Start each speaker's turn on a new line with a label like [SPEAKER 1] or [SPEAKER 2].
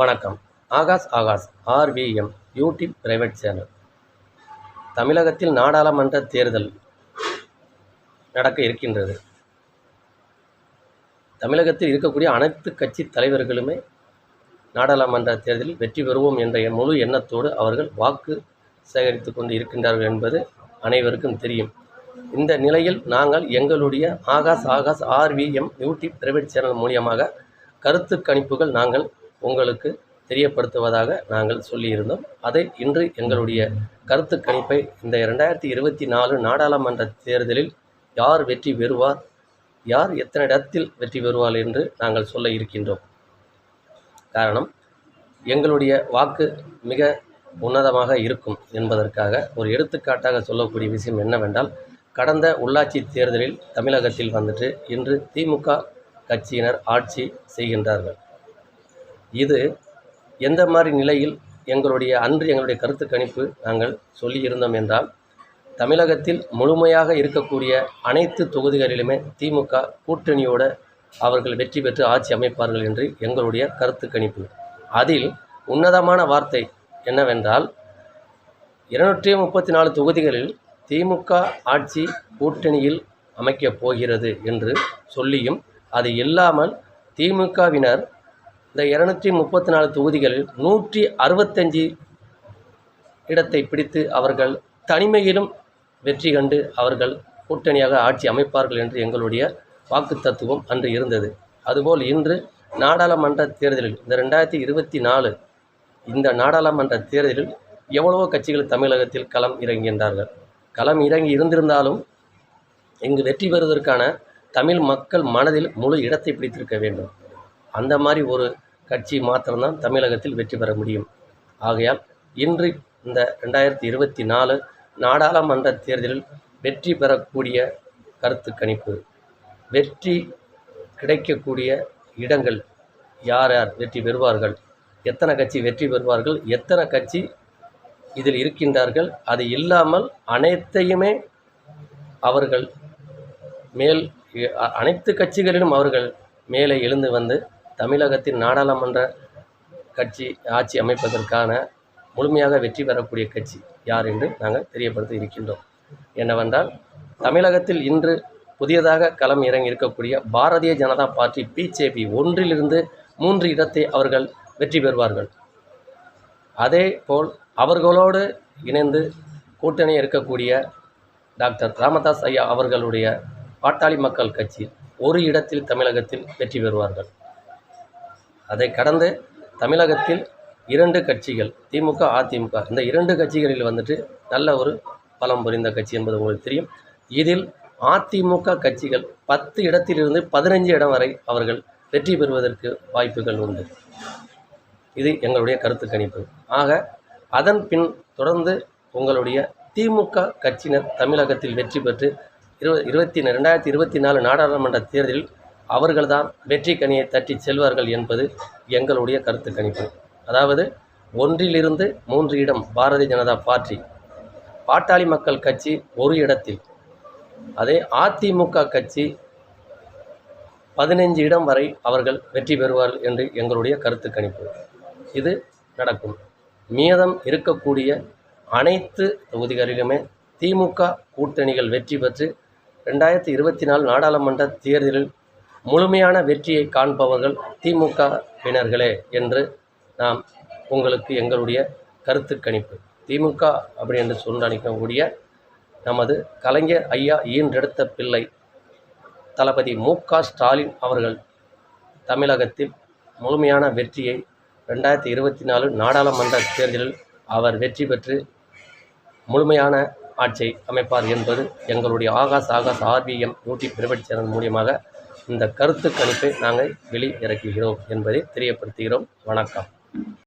[SPEAKER 1] வணக்கம். Akash Akash RVM YouTube private channel. தமிழகத்தில் நாடாளுமன்ற தேர்தல் நடக்க இருக்கின்றது. தமிழகத்தில் இருக்கக்கூடிய அனைத்து கட்சி தலைவர்களுமே நாடாளுமன்ற தேர்தலில் வெற்றி பெறுவோம் என்ற முழு எண்ணத்தோடு அவர்கள் வாக்கு சேகரித்து கொண்டு இருக்கின்றார்கள் என்பது அனைவருக்கும் தெரியும். இந்த நிலையில் நாங்கள் எங்களுடைய Akash Akash RVM YouTube private channel மூலியமாக கருத்து கணிப்புகள் நாங்கள் உங்களுக்கு தெரியப்படுத்துவதாக நாங்கள் சொல்லியிருந்தோம். அதை இன்று எங்களுடைய கருத்து கணிப்பை இந்த ரெண்டாயிரத்தி இருபத்தி நாலு நாடாளுமன்ற தேர்தலில் யார் வெற்றி பெறுவார் யார் எத்தனை இடத்தில் வெற்றி பெறுவார் என்று நாங்கள் சொல்ல இருக்கின்றோம். காரணம் எங்களுடைய வாக்கு மிக உன்னதமாக இருக்கும் என்பதற்காக ஒரு எடுத்துக்காட்டாக சொல்லக்கூடிய விஷயம் என்னவென்றால் கடந்த உள்ளாட்சி தேர்தலில் தமிழகத்தில் வந்துட்டு இன்று திமுக கட்சியினர் ஆட்சி செய்கின்றார்கள். இது எந்த மாதிரி நிலையில் எங்களுடைய அன்று எங்களுடைய கருத்து கணிப்பு நாங்கள் சொல்லியிருந்தோம் என்றால் தமிழகத்தில் முழுமையாக இருக்கக்கூடிய அனைத்து தொகுதிகளிலுமே திமுக கூட்டணியோடு அவர்கள் வெற்றி பெற்று ஆட்சி அமைப்பார்கள் என்று எங்களுடைய கருத்து கணிப்பு. அதில் உன்னதமான வார்த்தை என்னவென்றால் இருநூற்றி முப்பத்தி நாலு தொகுதிகளில் திமுக ஆட்சி கூட்டணியில் அமைக்கப் போகிறது என்று சொல்லியும் அது இல்லாமல் திமுகவினர் இந்த இரநூற்றி முப்பத்தி நாலு தொகுதிகளில் நூற்றி அறுபத்தஞ்சி இடத்தை பிடித்து அவர்கள் தனிமையிலும் வெற்றி கண்டு அவர்கள் கூட்டணியாக ஆட்சி அமைப்பார்கள் என்று எங்களுடைய வாக்கு தத்துவம் அன்று இருந்தது. அதுபோல் இன்று நாடாளுமன்ற தேர்தலில் இந்த ரெண்டாயிரத்தி இருபத்தி நாலு இந்த நாடாளுமன்ற தேர்தலில் எவ்வளவோ கட்சிகள் தமிழகத்தில் களம் இறங்குகின்றார்கள் களம் இறங்கி இருந்திருந்தாலும் இங்கு வெற்றி பெறுவதற்கான தமிழ் மக்கள் மனதில் முழு இடத்தை பிடித்திருக்க வேண்டும். அந்த மாதிரி ஒரு கட்சி மாத்திரம்தான் தமிழகத்தில் வெற்றி பெற முடியும். ஆகையால் இன்று இந்த ரெண்டாயிரத்தி இருபத்தி நாலு நாடாளுமன்ற தேர்தலில் வெற்றி பெறக்கூடிய கருத்து கணிப்பு. வெற்றி கிடைக்கக்கூடிய இடங்கள் யார் யார் வெற்றி பெறுவார்கள்? எத்தனை கட்சி வெற்றி பெறுவார்கள்? எத்தனை கட்சி இதில் இருக்கின்றார்கள்? அது இல்லாமல் அனைத்தையுமே அவர்கள் மேல் அனைத்து கட்சிகளிலும் அவர்கள் மேலே எழுந்து வந்து தமிழகத்தின் நாடாளுமன்ற கட்சி ஆட்சி அமைப்பதற்கான முழுமையாக வெற்றி பெறக்கூடிய கட்சி யார் என்று நாங்கள் தெரியப்படுத்த இருக்கின்றோம். என்னவென்றால் தமிழகத்தில் இன்று புதியதாக களம் இறங்கி இருக்கக்கூடிய பாரதிய ஜனதா பார்ட்டி பிஜேபி ஒன்றிலிருந்து மூன்று இடத்தை அவர்கள் வெற்றி பெறுவார்கள். அதே போல் அவர்களோடு இணைந்து கூட்டணி இருக்கக்கூடிய டாக்டர் ராமதாஸ் ஐயா அவர்களுடைய பாட்டாளி மக்கள் கட்சி ஒரு இடத்தில் தமிழகத்தில் வெற்றி பெறுவார்கள். அதை கடந்து தமிழகத்தில் இரண்டு கட்சிகள் திமுக அதிமுக. இந்த இரண்டு கட்சிகளில் வந்துட்டு நல்ல ஒரு பலம் புரிந்த கட்சி என்பது உங்களுக்கு தெரியும். இதில் அதிமுக கட்சிகள் பத்து இடத்திலிருந்து பதினஞ்சு இடம் வரை அவர்கள் வெற்றி பெறுவதற்கு வாய்ப்புகள் உண்டு. இது எங்களுடைய கருத்து கணிப்பு. ஆக அதன் பின் தொடர்ந்து உங்களுடைய திமுக கட்சியினர் தமிழகத்தில் வெற்றி பெற்று இரு இருபத்தி ரெண்டாயிரத்தி இருபத்தி நாலு நாடாளுமன்ற தேர்தலில் அவர்கள்தான் வெற்றி கனியை தட்டி செல்வார்கள் என்பது எங்களுடைய கருத்து கணிப்பு. அதாவது ஒன்றிலிருந்து மூன்று இடம் பாரதிய ஜனதா பார்ட்டி பாட்டாளி மக்கள் கட்சி ஒரு இடத்தில். அதே அதிமுக கட்சி பதினைஞ்சு இடம் வரை அவர்கள் வெற்றி பெறுவார்கள் என்று எங்களுடைய கருத்து கணிப்பு. இது நடக்கும். மீதம் இருக்கக்கூடிய அனைத்து தொகுதிகளிலுமே திமுக கூட்டணிகள் வெற்றி பெற்று ரெண்டாயிரத்தி இருபத்தி நாலு நாடாளுமன்ற தேர்தலில் முழுமையான வெற்றியை காண்பவர்கள் திமுகவினர்களே என்று நாம் உங்களுக்கு எங்களுடைய கருத்து கணிப்பு. திமுக அப்படி என்று சொல்லக்கூடிய நமது கலைஞர் ஐயா ஈன்றெடுத்த பிள்ளை தளபதி மு க ஸ்டாலின் அவர்கள் தமிழகத்தில் முழுமையான வெற்றியை ரெண்டாயிரத்தி இருபத்தி நாலு நாடாளுமன்ற தேர்தலில் அவர் வெற்றி பெற்று முழுமையான ஆட்சியை அமைப்பார் என்பது எங்களுடைய Akash Akash RPM YouTube private channel மூலியமாக இந்த கருத்து கணிப்பை நாங்கள் வெளியிறக்குகிறோம் என்பதை தெரியப்படுத்துகிறோம். வணக்கம்.